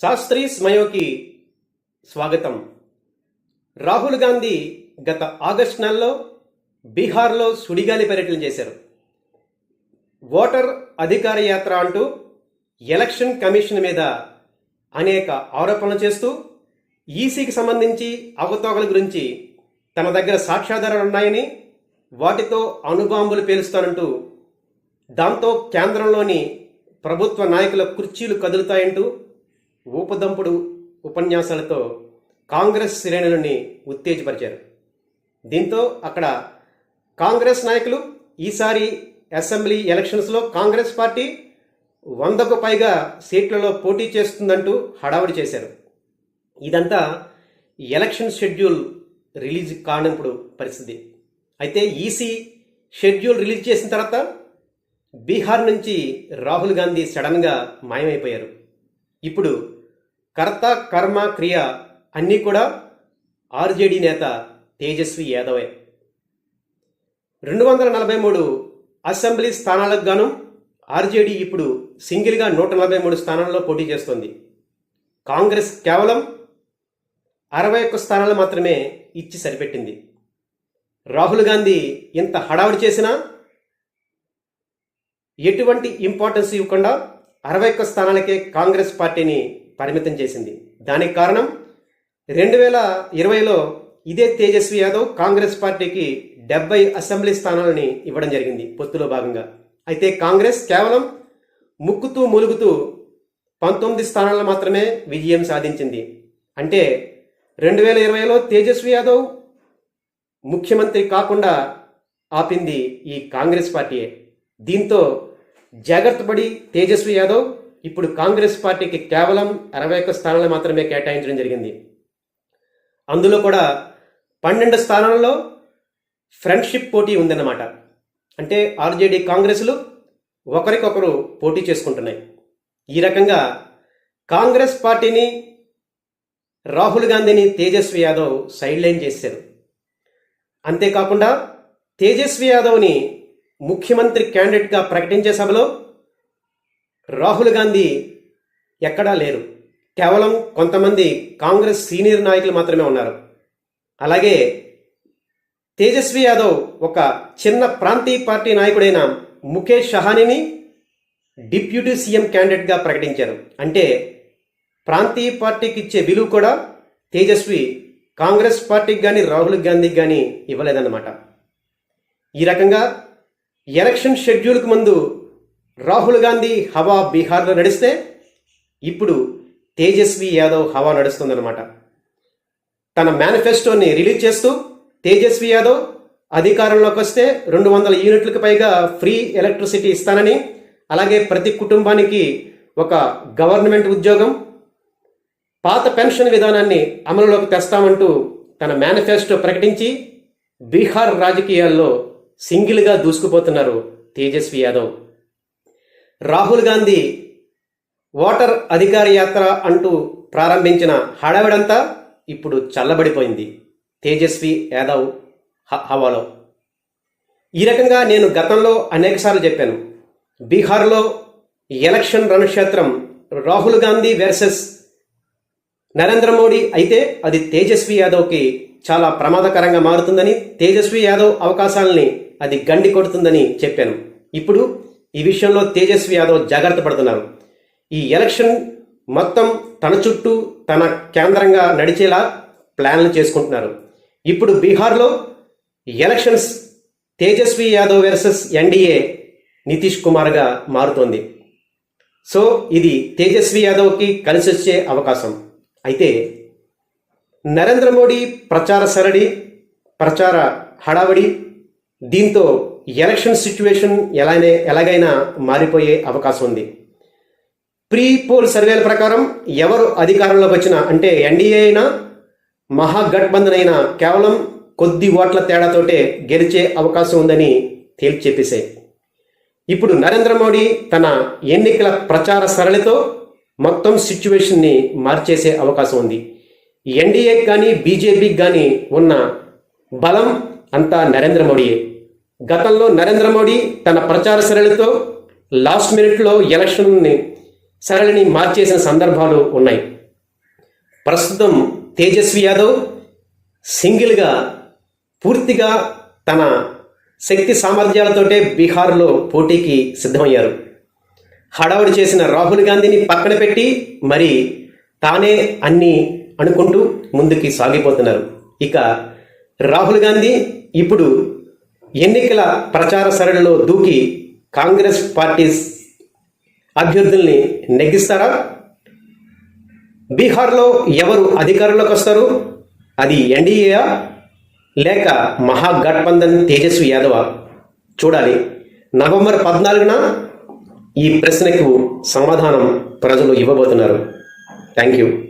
శాస్త్రీ స్మయోకి స్వాగతం. రాహుల్ గాంధీ గత ఆగస్ట్ నెలలో బీహార్లో సుడిగాలి పర్యటన చేశారు. ఓటర్ అధికార యాత్ర అంటూ ఎలక్షన్ కమిషన్ మీద అనేక ఆరోపణలు చేస్తూ ఈసీకి సంబంధించి అవతోకల గురించి తన దగ్గర సాక్ష్యాధారాలు ఉన్నాయని వాటితో అణుబాంబులు పేలుస్తానంటూ దాంతో కేంద్రంలోని ప్రభుత్వ నాయకుల కుర్చీలు కదులుతాయంటూ ఊపుదంపుడు ఉపన్యాసాలతో కాంగ్రెస్ శ్రేణులని ఉత్తేజపరిచారు. దీంతో అక్కడ కాంగ్రెస్ నాయకులు ఈసారి అసెంబ్లీ ఎలక్షన్స్లో కాంగ్రెస్ పార్టీ వందకు పైగా సీట్లలో పోటీ చేస్తుందంటూ హడావుడి చేశారు. ఇదంతా ఎలక్షన్ షెడ్యూల్ రిలీజ్ కానప్పుడు పరిస్థితి. అయితే ఈసీ షెడ్యూల్ రిలీజ్ చేసిన తర్వాత బీహార్ నుంచి రాహుల్ గాంధీ సడన్గా మాయమైపోయారు. ఇప్పుడు కర్త కర్మ క్రియ అన్నీ కూడా ఆర్జేడీ నేత తేజస్వి యాదవే. రెండు వందల నలభై మూడు అసెంబ్లీ స్థానాలకు గాను ఆర్జేడీ ఇప్పుడు సింగిల్గా నూట నలభై మూడు స్థానాల్లో పోటీ చేస్తోంది. కాంగ్రెస్ కేవలం అరవై ఒక్క స్థానాలు మాత్రమే ఇచ్చి సరిపెట్టింది. రాహుల్ గాంధీ ఇంత హడావుడి చేసినా ఎటువంటి ఇంపార్టెన్స్ ఇవ్వకుండా అరవై ఒక్క స్థానాలకే కాంగ్రెస్ పార్టీని పరిమితం చేసింది. దానికి కారణం రెండు వేల ఇరవైలో ఇదే తేజస్వి యాదవ్ కాంగ్రెస్ పార్టీకి డెబ్బై అసెంబ్లీ స్థానాలని ఇవ్వడం జరిగింది పొత్తులో భాగంగా. అయితే కాంగ్రెస్ కేవలం ముక్కుతూ మూలుగుతూ పంతొమ్మిది స్థానాల్లో మాత్రమే విజయం సాధించింది. అంటే రెండు వేల ఇరవైలో తేజస్వి యాదవ్ ముఖ్యమంత్రి కాకుండా ఆపింది ఈ కాంగ్రెస్ పార్టీయే. దీంతో జాగ్రత్త పడి తేజస్వి యాదవ్ ఇప్పుడు కాంగ్రెస్ పార్టీకి కేవలం అరవై ఒక్క స్థానాలు మాత్రమే కేటాయించడం జరిగింది. అందులో కూడా పన్నెండు స్థానాలలో ఫ్రెండ్షిప్ పోటీ ఉందన్నమాట. అంటే ఆర్జేడీ కాంగ్రెస్లు ఒకరికొకరు పోటీ చేసుకుంటున్నాయి. ఈ రకంగా కాంగ్రెస్ పార్టీని రాహుల్ గాంధీని తేజస్వి యాదవ్ సైడ్ లైన్ చేశారు. అంతేకాకుండా తేజస్వి యాదవ్ని ముఖ్యమంత్రి క్యాండిడేట్గా ప్రకటించే సభలో రాహుల్ గాంధీ ఎక్కడా లేరు. కేవలం కొంతమంది కాంగ్రెస్ సీనియర్ నాయకులు మాత్రమే ఉన్నారు. అలాగే తేజస్వి యాదవ్ ఒక చిన్న ప్రాంతీయ పార్టీ నాయకుడైన ముఖేష్ షహానీని డిప్యూటీ సీఎం క్యాండిడేట్గా ప్రకటించారు. అంటే ప్రాంతీయ పార్టీకి ఇచ్చే విలువ కూడా తేజస్వి కాంగ్రెస్ పార్టీకి కానీ రాహుల్ గాంధీకి కానీ ఇవ్వలేదన్నమాట. ఈ రకంగా ఎలక్షన్ షెడ్యూల్కు ముందు రాహుల్ గాంధీ హవా బీహార్లో నడిస్తే ఇప్పుడు తేజస్వి యాదవ్ హవా నడుస్తుందన్నమాట. తన మేనిఫెస్టోని రిలీజ్ చేస్తూ తేజస్వి యాదవ్ అధికారంలోకి వస్తే రెండు వందల యూనిట్లకు పైగా ఫ్రీ ఎలక్ట్రిసిటీ ఇస్తానని అలాగే ప్రతి కుటుంబానికి ఒక గవర్నమెంట్ ఉద్యోగం పాత పెన్షన్ విధానాన్ని అమలులోకి తెస్తామంటూ తన మేనిఫెస్టో ప్రకటించి బీహార్ రాజకీయాల్లో సింగిల్గా దూసుకుపోతున్నారు తేజస్వి యాదవ్. రాహుల్ గాంధీ ఓటర్ అధికార యాత్ర అంటూ ప్రారంభించిన హడావిడంతా ఇప్పుడు చల్లబడిపోయింది. తేజస్వి యాదవ్ హ- హవాలో. ఈ రకంగా నేను గతంలో అనేకసార్లు చెప్పాను. బీహార్లో ఎలక్షన్ రణక్షేత్రం రాహుల్ గాంధీ వర్సెస్ నరేంద్ర మోడీ అయితే అది తేజస్వి యాదవ్కి చాలా ప్రమాదకరంగా మారుతుందని తేజస్వి యాదవ్ అవకాశాలని అది గండి కొడుతుందని చెప్పాను. ఇప్పుడు ఈ విషయంలో తేజస్వి యాదవ్ జాగ్రత్త పడుతున్నారు. ఈ ఎలక్షన్ మొత్తం తన చుట్టూ తన కేంద్రంగా నడిచేలా ప్లాన్లు చేసుకుంటున్నారు. ఇప్పుడు బీహార్లో elections Tejashwi Yadav versus NDA Nitish కుమార్గా మారుతోంది. సో ఇది తేజస్వి యాదవ్కి కలిసి వచ్చే అవకాశం. అయితే నరేంద్ర మోడీ ప్రచార సరడి ప్రచార హడావడి దీంతో ఎలక్షన్ సిచ్యువేషన్ ఎలానే ఎలాగైనా మారిపోయే అవకాశం ఉంది. ప్రీ పోల్ సర్వేల ప్రకారం ఎవరు అధికారంలోకి వచ్చినా అంటే ఎన్డీఏ అయినా మహాగఠబంధన్ అయినా కేవలం కొద్ది ఓట్ల తేడాతోటే గెలిచే అవకాశం ఉందని తేల్చి చెప్పేశాయి ఇప్పుడు నరేంద్ర మోడీ తన ఎన్నికల ప్రచార సరళితో మొత్తం సిచ్యువేషన్ని మార్చేసే అవకాశం ఉంది. ఎన్డీఏకి కానీ బీజేపీకి కానీ ఉన్న బలం అంతా నరేంద్ర మోడీయే. గతంలో నరేంద్ర మోడీ తన ప్రచార సరళితో లాస్ట్ మినిట్లో ఎలక్షన్ని సరళిని మార్చేసిన సందర్భాలు ఉన్నాయి. ప్రస్తుతం తేజస్వి యాదవ్ సింగిల్గా పూర్తిగా తన శక్తి సామర్థ్యాలతోటే బీహార్లో పోటీకి సిద్ధమయ్యారు. హడావుడి చేసిన రాహుల్ గాంధీని పక్కన పెట్టి మరి తానే అన్ని అనుకుంటూ ముందుకి సాగిపోతున్నారు. ఇక రాహుల్ గాంధీ ఇప్పుడు ఎన్నికల ప్రచార సరళిలో దూకి కాంగ్రెస్ పార్టీ అభ్యర్థుల్ని నెగ్గిస్తారా? బీహార్లో ఎవరు అధికారంలోకి వస్తారు? అది ఎన్డీఏయా లేక మహాగఠబంధన్ తేజస్వి యాదవ? చూడాలి. నవంబర్ పద్నాలుగున ఈ ప్రశ్నకు సమాధానం ప్రజలు ఇవ్వబోతున్నారు. Thank you.